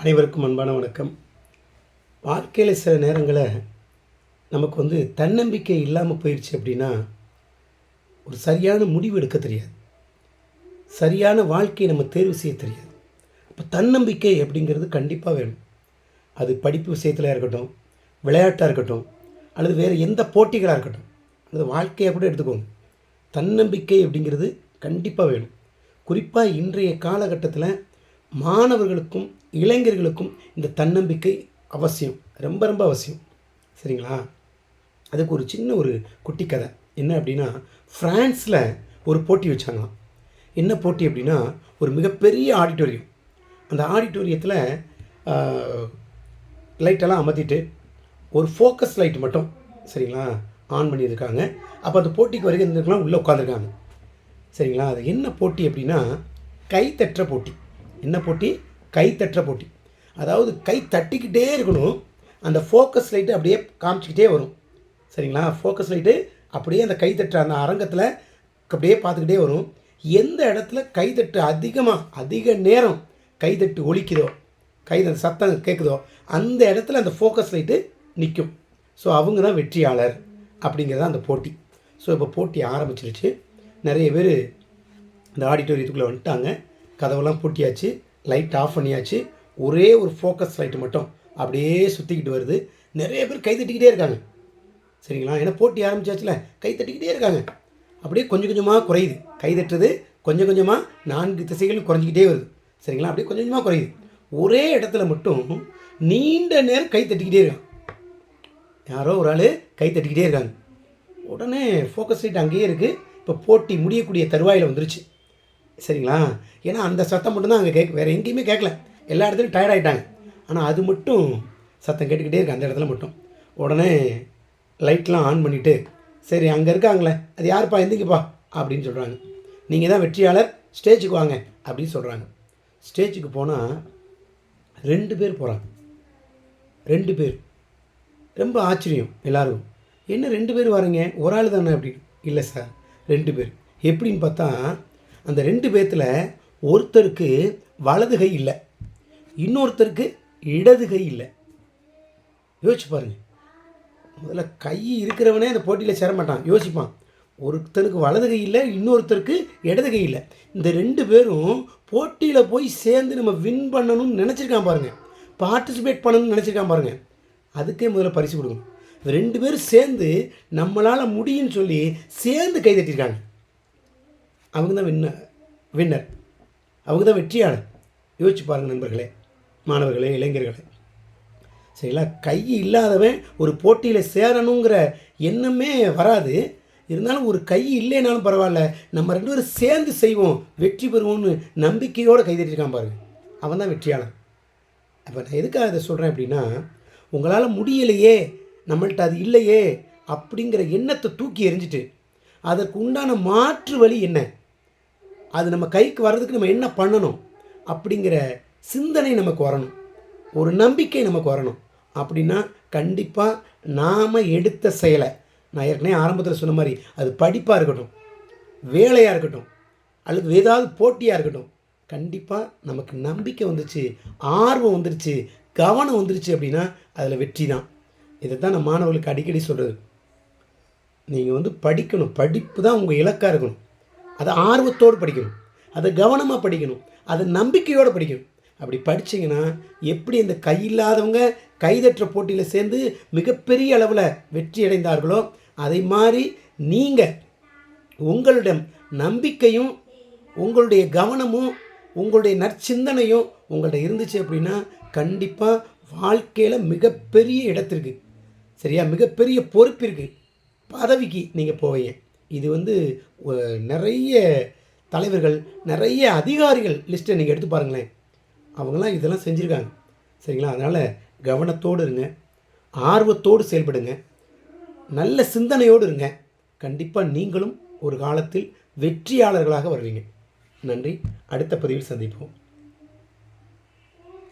அனைவருக்கும் அன்பான வணக்கம். வாழ்க்கையில் சில நேரங்களில் நமக்கு வந்து தன்னம்பிக்கை இல்லாமல் போயிடுச்சு அப்படின்னா ஒரு சரியான முடிவு எடுக்க தெரியாது. சரியான வாழ்க்கையை நம்ம தேர்வு செய்ய தெரியாது. அப்போ தன்னம்பிக்கை அப்படிங்கிறது கண்டிப்பாக வேணும். அது படிப்பு விஷயத்தில் இருக்கட்டும் விளையாட்டாக இருக்கட்டும் அல்லது வேறு எந்த போட்டிகளாக இருக்கட்டும் அல்லது வாழ்க்கையாக கூட எடுத்துக்கோங்க. தன்னம்பிக்கை அப்படிங்கிறது கண்டிப்பாக வேணும். குறிப்பாக இன்றைய காலகட்டத்தில் மாணவர்களுக்கும் இளைஞர்களுக்கும் இந்த தன்னம்பிக்கை அவசியம். ரொம்ப ரொம்ப அவசியம். சரிங்களா? அதுக்கு ஒரு சின்ன ஒரு குட்டி கதை. என்ன அப்படின்னா ஃப்ரான்ஸில் ஒரு போட்டி வச்சாங்களாம். என்ன போட்டி அப்படின்னா ஒரு மிகப்பெரிய ஆடிட்டோரியம். அந்த ஆடிட்டோரியத்தில் லைட்டெல்லாம் அமர்த்திட்டு ஒரு ஃபோக்கஸ் லைட் மட்டும் சரிங்களா ஆன் பண்ணியிருக்காங்க. அப்போ அந்த போட்டிக்கு வரைக்கும் இருந்திருக்கலாம் உள்ளே உட்காந்துருக்காங்க சரிங்களா? அது என்ன போட்டி அப்படின்னா கை போட்டி. என்ன போட்டி? கை தட்டுற போட்டி. அதாவது கை தட்டிக்கிட்டே இருக்கணும். அந்த ஃபோக்கஸ் லைட்டு அப்படியே காமிச்சிக்கிட்டே வரும். சரிங்களா? ஃபோக்கஸ் லைட்டு அப்படியே அந்த கை தட்டுற அந்த அரங்கத்தில் அப்படியே பார்த்துக்கிட்டே வரும். எந்த இடத்துல கைத்தட்டு அதிகமாக அதிக நேரம் கைத்தட்டு ஒழிக்குதோ கை அந்த சத்தம் கேட்குதோ அந்த இடத்துல அந்த ஃபோக்கஸ் லைட்டு நிற்கும் ஸோ அவங்க தான் வெற்றியாளர் அப்படிங்கிறது அந்த போட்டி. ஸோ இப்போ போட்டி ஆரம்பிச்சிருச்சு. நிறைய பேர் இந்த ஆடிட்டோரியத்துக்குள்ளே வந்துட்டாங்க. கதவெல்லாம் பூட்டியாச்சு லைட் ஆஃப் பண்ணியாச்சு. ஒரே ஒரு ஃபோக்கஸ் லைட்டு மட்டும் அப்படியே சுற்றிக்கிட்டு வருது. நிறைய பேர் கை தட்டிக்கிட்டே இருக்காங்க. சரிங்களா? ஏன்னா போட்டி ஆரம்பிச்சாச்சுல கை தட்டிக்கிட்டே இருக்காங்க. அப்படியே கொஞ்சம் கொஞ்சமாக குறையுது. கை தட்டுறது கொஞ்சம் கொஞ்சமாக நான்கு திசைகளும் குறைஞ்சிக்கிட்டே வருது. சரிங்களா? அப்படியே கொஞ்சம் கொஞ்சமாக குறையுது. ஒரே இடத்துல மட்டும் நீண்ட நேரம் கை தட்டிக்கிட்டே இருக்காங்க. யாரோ ஒரு ஆள் கை தட்டிக்கிட்டே இருக்காங்க. உடனே ஃபோக்கஸ் லைட் அங்கேயே இருக்குது இப்போ போட்டி முடியக்கூடிய தருவாயில் வந்துருச்சு. சரிங்களா? ஏன்னா அந்த சத்தம் மட்டும்தான் அங்கே கேட்க வேறு எங்கேயுமே கேட்கல எல்லா இடத்துலையும் டயர்ட் ஆகிட்டாங்க ஆனால் அது மட்டும் சத்தம் கேட்டுக்கிட்டே இருக்கு. அந்த இடத்துல மட்டும். உடனே லைட்லாம் ஆன் பண்ணிவிட்டு சரி அங்கே இருக்காங்களே. அது யாருப்பா? எந்திங்கப்பா அப்படின்னு சொல்கிறாங்க நீங்கள் தான் வெற்றியாளர். ஸ்டேஜுக்கு வாங்க. அப்படின்னு சொல்கிறாங்க ஸ்டேஜுக்கு போனால் ரெண்டு பேர் போகிறாங்க ரெண்டு பேர். ரொம்ப ஆச்சரியம் எல்லாரும் என்ன ரெண்டு பேர் வரீங்க? ஒரு ஆள் தானே? அப்படின்னு இல்லை சார். ரெண்டு பேர். எப்படின்னு பார்த்தா அந்த ரெண்டு பேர்த்தில் ஒருத்தருக்கு வலது கை இல்லை. இன்னொருத்தருக்கு இடது கை இல்லை. யோசிச்சு பாருங்கள் முதல்ல கை இருக்கிறவனே அந்த போட்டியில் சேரமாட்டான் யோசிப்பான். ஒருத்தனுக்கு வலது கை இல்லை இன்னொருத்தருக்கு இடது கை இல்லை. இந்த ரெண்டு பேரும் போட்டியில் போய் சேர்ந்து நம்ம வின் பண்ணணும்னு நினச்சிருக்கான் பாருங்கள் பார்ட்டிசிபேட் பண்ணணும்னு நினச்சிருக்கான் பாருங்கள் அதுக்கே முதல்ல பரிசு கொடுக்கணும். ரெண்டு பேரும் சேர்ந்து நம்மளால் முடியும்னு சொல்லி சேர்ந்து கை தட்டியிருக்காங்க. அவங்க தான் வின்ன வின்னர் அவங்க தான் வெற்றியாளர். யோசிச்சு பாருங்கள் நண்பர்களே மாணவர்களே இளைஞர்களே. சரிங்களா? கை இல்லாதவன் ஒரு போட்டியில் சேரணுங்கிற எண்ணமே வராது. இருந்தாலும் ஒரு கை இல்லைனாலும் பரவாயில்ல நம்ம ரெண்டு பேரும் சேர்ந்து செய்வோம் வெற்றி பெறுவோம்னு நம்பிக்கையோடு கைதட்டிருக்கான் பாருங்கள் அவன் தான் வெற்றியாளர் அப்போ நான் எதுக்காக இதை சொல்கிறேன் அப்படின்னா உங்களால் முடியலையே நம்மள்ட்ட அது இல்லையே அப்படிங்கிற எண்ணத்தை தூக்கி எறிஞ்சிட்டு அதற்கு உண்டான மாற்று வழி என்ன? அது நம்ம கைக்கு வர்றதுக்கு நம்ம என்ன பண்ணணும்? அப்படிங்கிற சிந்தனை நமக்கு வரணும். ஒரு நம்பிக்கை நமக்கு வரணும். அப்படின்னா கண்டிப்பாக நாம் எடுத்த செயலை நான் ஏற்கனவே ஆரம்பத்தில் சொன்ன மாதிரி அது படிப்பாக இருக்கட்டும் வேலையாக இருக்கட்டும் அல்லது ஏதாவது போட்டியாக இருக்கட்டும் கண்டிப்பாக நமக்கு நம்பிக்கை வந்துருச்சு ஆர்வம் வந்துருச்சு கவனம் வந்துருச்சு அப்படின்னா அதில் வெற்றி தான். இதை தான் நான் மாணவர்களுக்கு அடிக்கடி சொல்கிறது நீங்கள் வந்து படிக்கணும். படிப்பு தான் உங்கள் இலக்காக இருக்கணும். அதை ஆர்வத்தோடு படிக்கணும். அதை கவனமாக படிக்கணும். அதை நம்பிக்கையோடு படிக்கணும். அப்படி படிச்சிங்கன்னா எப்படி இந்த கை இல்லாதவங்க கைதற்ற போட்டியில் சேர்ந்து மிகப்பெரிய அளவில் வெற்றி அடைந்தார்களோ அதை மாதிரி நீங்கள் உங்களிடம் நம்பிக்கையும் உங்களுடைய கவனமும் உங்களுடைய நற்சிந்தனையும் உங்கள்கிட்ட இருந்துச்சு அப்படின்னா கண்டிப்பாக வாழ்க்கையில் மிகப்பெரிய இடத்திற்கு சரியா? மிகப்பெரிய பொறுப்பிற்கு பதவிக்கு நீங்கள் போவீங்க. இது வந்து நிறைய தலைவர்கள் நிறைய அதிகாரிகள் லிஸ்ட்டை நீங்கள் எடுத்து பாருங்களேன். அவங்களாம் இதெல்லாம் செஞ்சுருக்காங்க. சரிங்களா? அதனால் கவனத்தோடு இருங்க. ஆர்வத்தோடு செயல்படுங்க. நல்ல சிந்தனையோடு இருங்க. கண்டிப்பாக நீங்களும் ஒரு காலத்தில் வெற்றியாளர்களாக வருவீங்க. நன்றி. அடுத்த பதிவில் சந்திப்போம்.